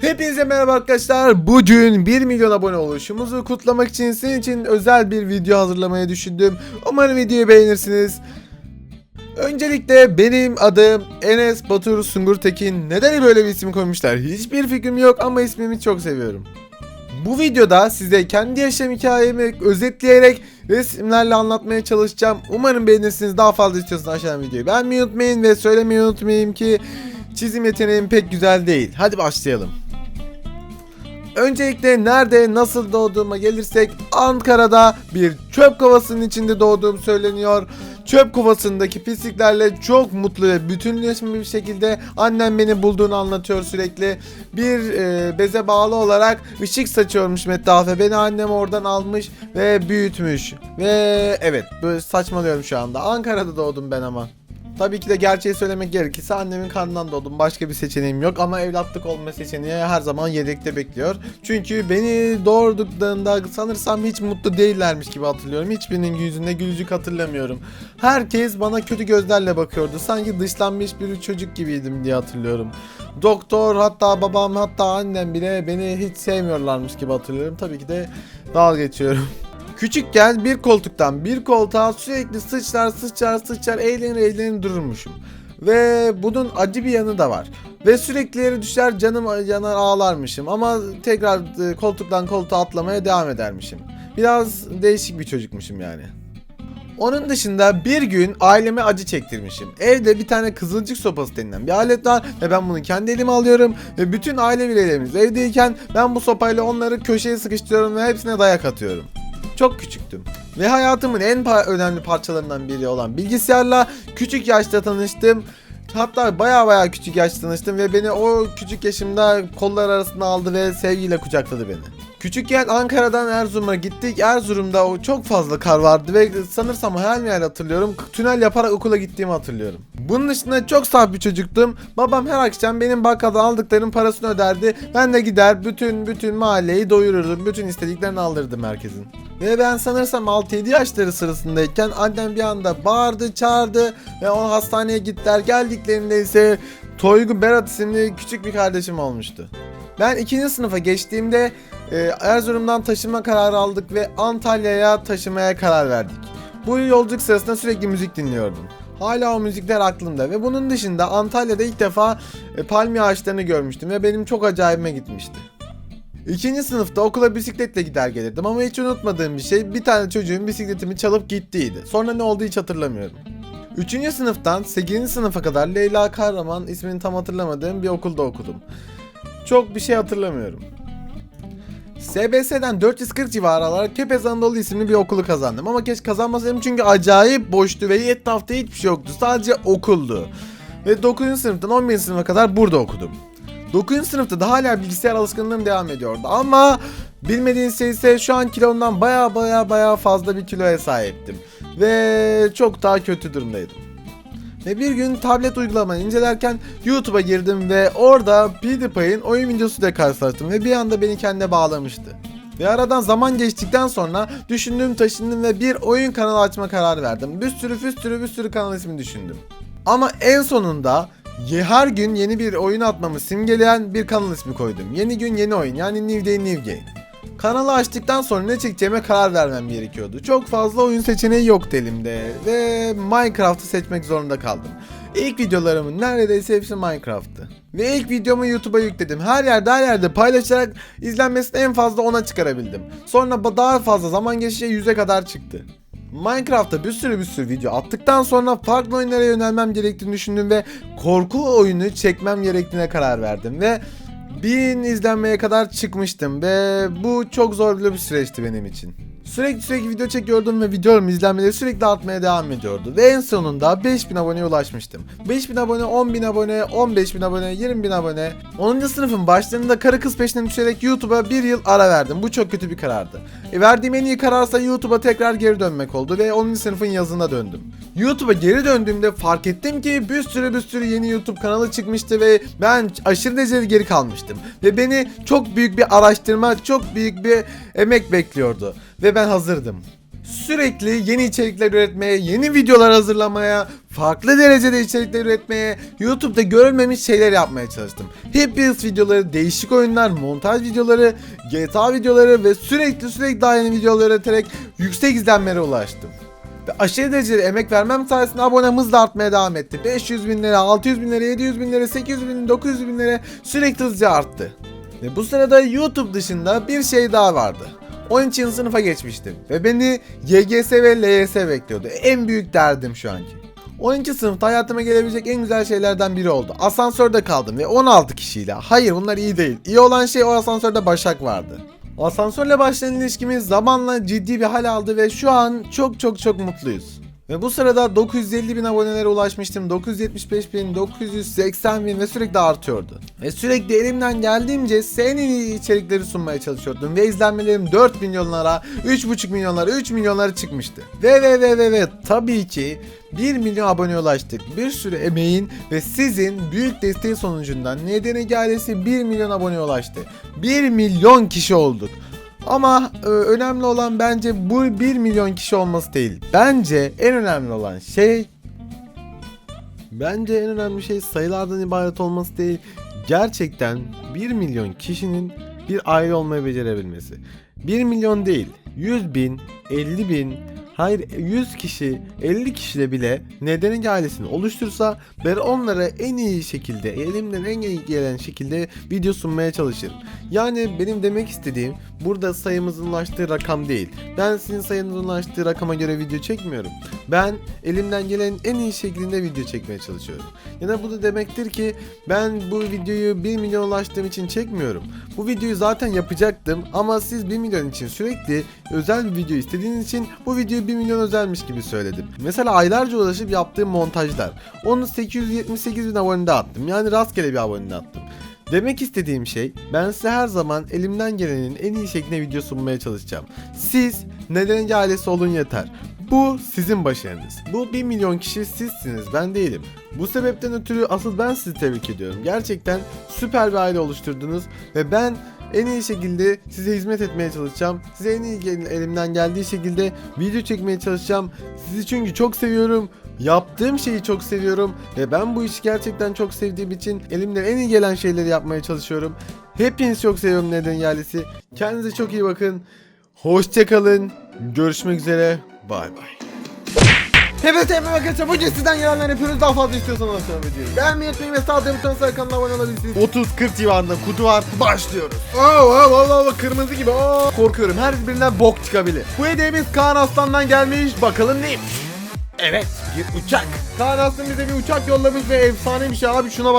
Hepinize merhaba arkadaşlar. Bugün 1 milyon abone oluşumuzu kutlamak için sizin için özel bir video hazırlamayı düşündüm. Umarım videoyu beğenirsiniz. Öncelikle benim adım Enes Batur Sungur Tekin. Neden böyle bir isim koymuşlar? Hiçbir fikrim yok ama ismimi çok seviyorum. Bu videoda size kendi yaşam hikayemi özetleyerek resimlerle anlatmaya çalışacağım. Umarım beğenirsiniz. Daha fazla istiyorsanız aşağıdan videoyu beğenmeyi unutmayın ve söylemeyi unutmayayım ki çizim yeteneğim pek güzel değil. Hadi başlayalım. Öncelikle nerede nasıl doğduğuma gelirsek Ankara'da bir çöp kovasının içinde doğduğum söyleniyor. Çöp kovasındaki pisliklerle çok mutlu ve bütünleşmiş bir şekilde annem beni bulduğunu anlatıyor sürekli. Bir e, beze bağlı olarak ışık saçıyormuş etrafa. Beni annem oradan almış ve büyütmüş. Ve evet böyle saçmalıyorum şu anda. Ankara'da doğdum ben ama. Tabii ki de gerçeği söylemek gerekirse annemin karnından doğdum. Başka bir seçeneğim yok ama evlatlık olma seçeneği her zaman yedekte bekliyor. Çünkü beni doğurduklarında sanırsam hiç mutlu değillermiş gibi hatırlıyorum. Hiçbirinin yüzünde gülücük hatırlamıyorum. Herkes bana kötü gözlerle bakıyordu. Sanki dışlanmış bir çocuk gibiydim diye hatırlıyorum. Doktor hatta babam hatta annem bile beni hiç sevmiyorlarmış gibi hatırlıyorum. Tabii ki de dalga geçiyorum. Küçükken bir koltuktan bir koltuğa sürekli sıçrar sıçrar sıçrar eğlenir eğlenir dururmuşum. Ve bunun acı bir yanı da var. Ve sürekli yere düşer canım yanar ağlarmışım ama tekrar e, koltuktan koltuğa atlamaya devam edermişim. Biraz değişik bir çocukmuşum yani. Onun dışında bir gün aileme acı çektirmişim. Evde bir tane kızılcık sopası denilen bir alet var ve ben bunu kendi elime alıyorum ve bütün aile bireylerimiz evdeyken ben bu sopayla onları köşeye sıkıştırıyorum ve hepsine dayak atıyorum. Çok küçüktüm. Ve hayatımın en pa- önemli parçalarından biri olan bilgisayarla küçük yaşta tanıştım. Hatta baya baya küçük yaşta tanıştım ve beni o küçük yaşımda kollar arasına aldı ve sevgiyle kucakladı beni. Küçükken Ankara'dan Erzurum'a gittik. Erzurum'da o çok fazla kar vardı ve sanırsam hayal meyal hatırlıyorum. Tünel yaparak okula gittiğimi hatırlıyorum. Bunun dışında çok saf bir çocuktum. Babam her akşam benim bakkaldan aldıklarım parasını öderdi. Ben de gider bütün bütün mahalleyi doyururdum. Bütün istediklerini aldırdım herkesin. Ve ben sanırsam 6-7 yaşları sırasındayken annem bir anda bağırdı çağırdı ve o hastaneye gittiler. Geldiklerinde ise Toygu Berat isimli küçük bir kardeşim olmuştu. Ben ikinci sınıfa geçtiğimde e, Erzurum'dan taşınma kararı aldık ve Antalya'ya taşımaya karar verdik. Bu yolculuk sırasında sürekli müzik dinliyordum. Hala o müzikler aklımda ve bunun dışında Antalya'da ilk defa e, palmiye ağaçlarını görmüştüm ve benim çok acayibime gitmişti. İkinci sınıfta okula bisikletle gider gelirdim ama hiç unutmadığım bir şey bir tane çocuğun bisikletimi çalıp gittiydi. Sonra ne oldu hiç hatırlamıyorum. Üçüncü sınıftan 8. sınıfa kadar Leyla Kahraman ismini tam hatırlamadığım bir okulda okudum. Çok bir şey hatırlamıyorum. SBS'den 440 civarı alarak Kepez Anadolu isimli bir okulu kazandım. Ama keşke kazanmasaydım çünkü acayip boştu ve etrafta hiçbir şey yoktu. Sadece okuldu. Ve 9. sınıftan 11. sınıfa kadar burada okudum. 9. sınıfta da hala bilgisayar alışkanlığım devam ediyordu. Ama bilmediğiniz şey ise şu an kilomdan baya baya baya fazla bir kiloya sahiptim. Ve çok daha kötü durumdaydım. Ve bir gün tablet uygulamayı incelerken YouTube'a girdim ve orada PewDiePie'in oyun videosuyla karşılaştım ve bir anda beni kendine bağlamıştı. Ve aradan zaman geçtikten sonra düşündüm taşındım ve bir oyun kanalı açma kararı verdim. Bir sürü bir sürü bir sürü kanal ismi düşündüm. Ama en sonunda her gün yeni bir oyun atmamı simgeleyen bir kanal ismi koydum. Yeni gün yeni oyun yani New Day New Game. Kanalı açtıktan sonra ne çekeceğime karar vermem gerekiyordu. Çok fazla oyun seçeneği yoktu elimde ve Minecraft'ı seçmek zorunda kaldım. İlk videolarımın neredeyse hepsi Minecraft'tı. Ve ilk videomu YouTube'a yükledim. Her yerde her yerde paylaşarak izlenmesini en fazla 10'a çıkarabildim. Sonra daha fazla zaman geçince 100'e kadar çıktı. Minecraft'ta bir sürü bir sürü video attıktan sonra farklı oyunlara yönelmem gerektiğini düşündüm ve korku oyunu çekmem gerektiğine karar verdim ve 1000 izlenmeye kadar çıkmıştım ve bu çok zorlu bir süreçti benim için. Sürekli sürekli video çekiyordum ve videolarım izlenmeleri sürekli artmaya devam ediyordu. Ve en sonunda 5000 aboneye ulaşmıştım. 5000 abone, 10000 abone, 15000 abone, 20000 abone. 10. sınıfın başlarında karı kız peşinden düşerek YouTube'a bir yıl ara verdim. Bu çok kötü bir karardı. E, verdiğim en iyi kararsa YouTube'a tekrar geri dönmek oldu ve 10. sınıfın yazına döndüm. YouTube'a geri döndüğümde fark ettim ki bir sürü bir sürü yeni YouTube kanalı çıkmıştı ve ben aşırı derecede geri kalmıştım. Ve beni çok büyük bir araştırma, çok büyük bir emek bekliyordu. Ve ben hazırdım. sürekli yeni içerikler üretmeye, yeni videolar hazırlamaya, farklı derecede içerikler üretmeye, YouTube'da görülmemiş şeyler yapmaya çalıştım. Happy Wheels videoları, değişik oyunlar, montaj videoları, GTA videoları ve sürekli sürekli daha yeni videolar üreterek yüksek izlenmelere ulaştım. Ve aşırı derecede emek vermem sayesinde abonem hızla artmaya devam etti. 500 bin lira, 600 bin lira, 700 bin lira, 800 bin, 900 bin lira sürekli hızlıca arttı. Ve bu sırada YouTube dışında bir şey daha vardı. 12. sınıfa geçmiştim ve beni YGS ve LYS bekliyordu. En büyük derdim şu anki. 12. sınıfta hayatıma gelebilecek en güzel şeylerden biri oldu. Asansörde kaldım ve 16 kişiyle. Hayır bunlar iyi değil. İyi olan şey o asansörde Başak vardı. Asansörle başlayan ilişkimiz zamanla ciddi bir hal aldı ve şu an çok çok çok mutluyuz. Ve bu sırada 950 bin abonelere ulaşmıştım. 975 bin, 980 bin ve sürekli artıyordu. Ve sürekli elimden geldiğimce senin iyi içerikleri sunmaya çalışıyordum. Ve izlenmelerim 4 milyonlara, 3,5 milyonlara, 3 milyonlara çıkmıştı. Ve ve ve ve ve tabii ki 1 milyon abone ulaştık. Bir sürü emeğin ve sizin büyük desteği sonucundan nedeni ailesi 1 milyon abone ulaştı. 1 milyon kişi olduk. Ama e, önemli olan bence bu 1 milyon kişi olması değil. Bence en önemli olan şey Bence en önemli şey sayılardan ibaret olması değil. Gerçekten 1 milyon kişinin bir aile olmayı becerebilmesi. 1 milyon değil, 100 bin, 50 bin, hayır 100 kişi, 50 kişide bile nedenin ailesini oluştursa ben onlara en iyi şekilde, elimden en iyi gelen şekilde video sunmaya çalışırım. Yani benim demek istediğim burada sayımızın ulaştığı rakam değil. Ben sizin sayınızın ulaştığı rakama göre video çekmiyorum. Ben elimden gelen en iyi şekilde video çekmeye çalışıyorum. Ya da bu da demektir ki ben bu videoyu 1 milyon ulaştığım için çekmiyorum. Bu videoyu zaten yapacaktım ama siz 1 milyon için sürekli özel bir video istediğiniz için bu videoyu 1 milyon özelmiş gibi söyledim. Mesela aylarca uğraşıp yaptığım montajlar. Onu 878 bin abonede attım. Yani rastgele bir abonede attım. Demek istediğim şey ben size her zaman elimden gelenin en iyi şekilde video sunmaya çalışacağım. Siz neden ailesi olun yeter. Bu sizin başarınız. Bu 1 milyon kişi sizsiniz ben değilim. Bu sebepten ötürü asıl ben sizi tebrik ediyorum. Gerçekten süper bir aile oluşturdunuz ve ben en iyi şekilde size hizmet etmeye çalışacağım. Size en iyi elimden geldiği şekilde video çekmeye çalışacağım. Sizi çünkü çok seviyorum. Yaptığım şeyi çok seviyorum ve ben bu işi gerçekten çok sevdiğim için elimden en iyi gelen şeyleri yapmaya çalışıyorum. Hepinizi çok seviyorum neden yerlisi. Kendinize çok iyi bakın. Hoşçakalın. Görüşmek üzere. Bay bay. Evet evet arkadaşlar bugün sizden gelenler yapıyoruz daha fazla istiyorsanız aşağı videoyu beğenmeyi unutmayın ve sağ buton sarı kanalına abone olabilirsiniz. 30-40 civarında kutu var. Başlıyoruz. Oo, oo, oo, oo, kırmızı gibi oo. korkuyorum her birinden bok çıkabilir. Bu hediyemiz Kaan Aslan'dan gelmiş bakalım neymiş? Evet bir uçak. Kaan Aslan bize bir uçak yollamış ve efsane bir şey. Abi şuna bak